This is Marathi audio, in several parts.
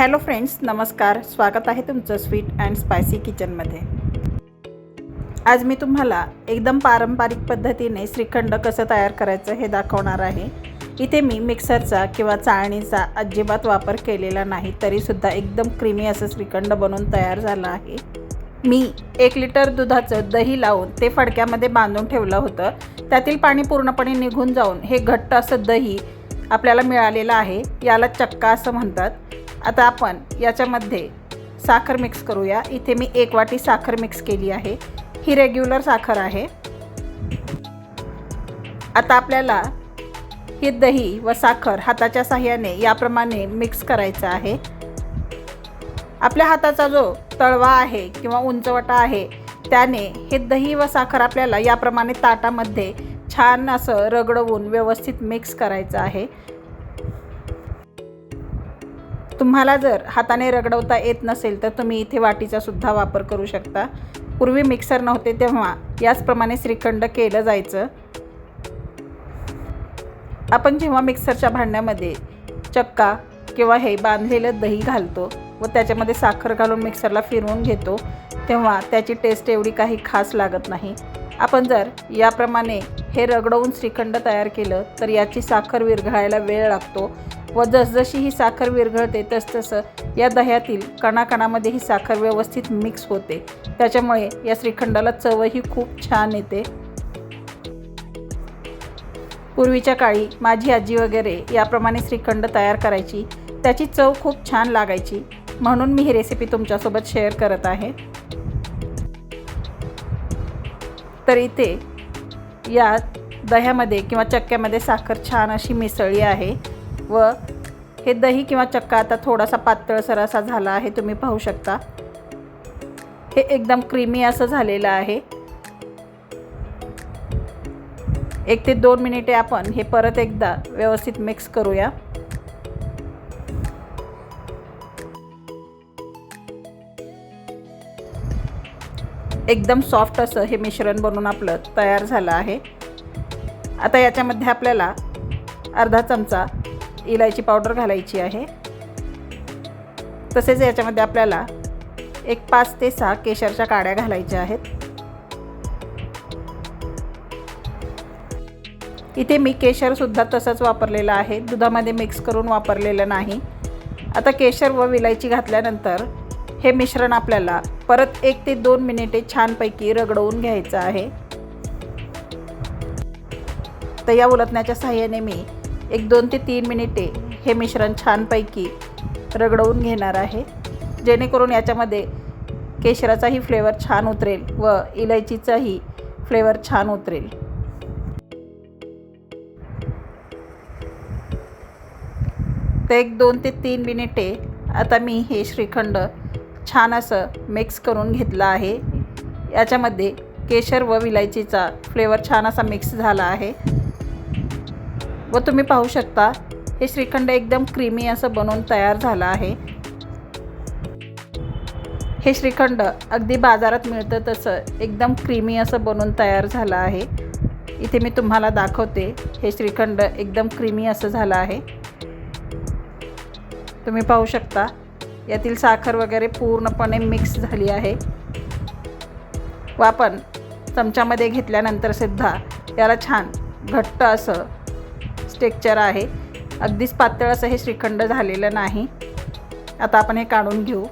हॅलो फ्रेंड्स नमस्कार. स्वागत आहे तुमचं स्वीट अँड स्पायसी किचनमध्ये. आज मी तुम्हाला एकदम पारंपरिक पद्धतीने श्रीखंड कसं तयार करायचं हे दाखवणार आहे. इथे मी मिक्सरचा किंवा चाळणीचा अजिबात वापर केलेला नाही तरीसुद्धा एकदम क्रीमी असं श्रीखंड बनवून तयार झालं आहे. मी एक लिटर दुधाचं दही लावून ते फडक्यामध्ये बांधून ठेवलं होतं. त्यातील पाणी पूर्णपणे निघून जाऊन हे घट्ट असं दही आपल्याला मिळालेलं आहे याला चक्का असं म्हणतात. आता आपण याच्यामध्ये साखर मिक्स करूया. इथे मी एक वाटी साखर मिक्स केली आहे. ही रेग्युलर साखर आहे. आता आपल्याला हे दही व साखर हाताच्या साह्याने याप्रमाणे मिक्स करायचं आहे. आपल्या हाताचा जो तळवा आहे किंवा उंचवटा आहे त्याने हे दही व साखर आपल्याला याप्रमाणे ताटामध्ये छान असं रगडवून व्यवस्थित मिक्स करायचं आहे. तुम्हाला जर हाताने रगडवता येत नसेल तर तुम्ही इथे वाटीचा सुद्धा वापर करू शकता. पूर्वी मिक्सर नव्हते तेव्हा याचप्रमाणे श्रीखंड केलं जायचं. आपण जेव्हा मिक्सरच्या भांड्यामध्ये चक्का किंवा हे बांधलेलं दही घालतो व त्याच्यामध्ये साखर घालून मिक्सरला फिरवून घेतो तेव्हा त्याची टेस्ट एवढी काही खास लागत नाही. आपण जर याप्रमाणे हे रगडवून श्रीखंड तयार केलं तर याची साखर विरघळायला वेळ लागतो. व जसजशी ही साखर विरघळते तसतसं या दह्यातील कणाकणामध्ये ही साखर व्यवस्थित मिक्स होते. त्याच्यामुळे या श्रीखंडाला चवही खूप छान येते. पूर्वीच्या काळी माझी आजी वगैरे याप्रमाणे श्रीखंड तयार करायची. त्याची चव खूप छान लागायची. म्हणून मी ही रेसिपी तुमच्यासोबत शेअर करत आहे. तर इथे या दह्यामध्ये किंवा चक्क्यामध्ये साखर छान अशी मिसळली आहे. व हे दही किंवा चक्का आता थोडासा पातळसर असा झाला आहे तुम्ही पाहू शकता. हे एकदम क्रीमी असं झालेलं आहे. एक ते दोन मिनिटे आपण हे परत एकदा व्यवस्थित मिक्स करूया. एकदम सॉफ्ट असं हे मिश्रण बनवून आपलं तयार झालं आहे. आता याच्यामध्ये आपल्याला अर्धा चमचा इलायची पावडर घालायची आहे. तसेच याच्यामध्ये आपल्याला एक पाच ते सहा केशरच्या काड्या घालायच्या आहेत. इथे मी केशरसुद्धा तसंच वापरलेलं आहे. दुधामध्ये मिक्स करून वापरलेलं नाही. आता केशर व विलायची घातल्यानंतर हे मिश्रण आपल्याला परत एक ते दोन मिनिटे छानपैकी रगडवून घ्यायचं आहे. तर या उलटण्याच्या साह्याने मी एक दोन ते तीन मिनिटे हे मिश्रण छानपैकी रगडवून घेणार आहे. जेणेकरून याच्यामध्ये केशराचाही फ्लेवर छान उतरेल व इलायचीचाही फ्लेवर छान उतरेल. तर एक दोन ते तीन मिनिटे आता मी हे श्रीखंड छान असं मिक्स करून घेतलं आहे. याच्यामध्ये केशर व विलायचीचा फ्लेवर छान असा मिक्स झाला आहे. व तुम्ही पाहू शकता हे श्रीखंड एकदम क्रीमी असं बनवून तयार झालं आहे. हे श्रीखंड अगदी बाजारात मिळतं तसं एकदम क्रीमी असं बनवून तयार झालं आहे. इथे मी तुम्हाला दाखवते हे श्रीखंड एकदम क्रीमी असं झालं आहे. तुम्ही पाहू शकता यातील साखर वगैरे पूर्णपणे मिक्स झाली आहे. व आपण चमच्यामध्ये घेतल्यानंतर सुद्धा याला छान घट्ट असं स्टेक्चर आहे. अगदीच पातळ असं हे श्रीखंड झालेलं नाही. आता आपण हे काढून घेऊ.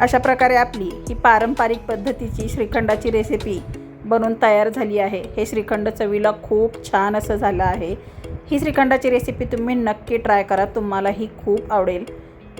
अशा प्रकारे आपली ही पारंपरिक पद्धतीची श्रीखंडाची रेसिपी बनवून तयार झाली आहे. हे श्रीखंड चवीला खूप छान असं झालं आहे. ही श्रीखंडाची रेसिपी तुम्ही नक्की ट्राय करा. तुम्हाला ही खूप आवडेल.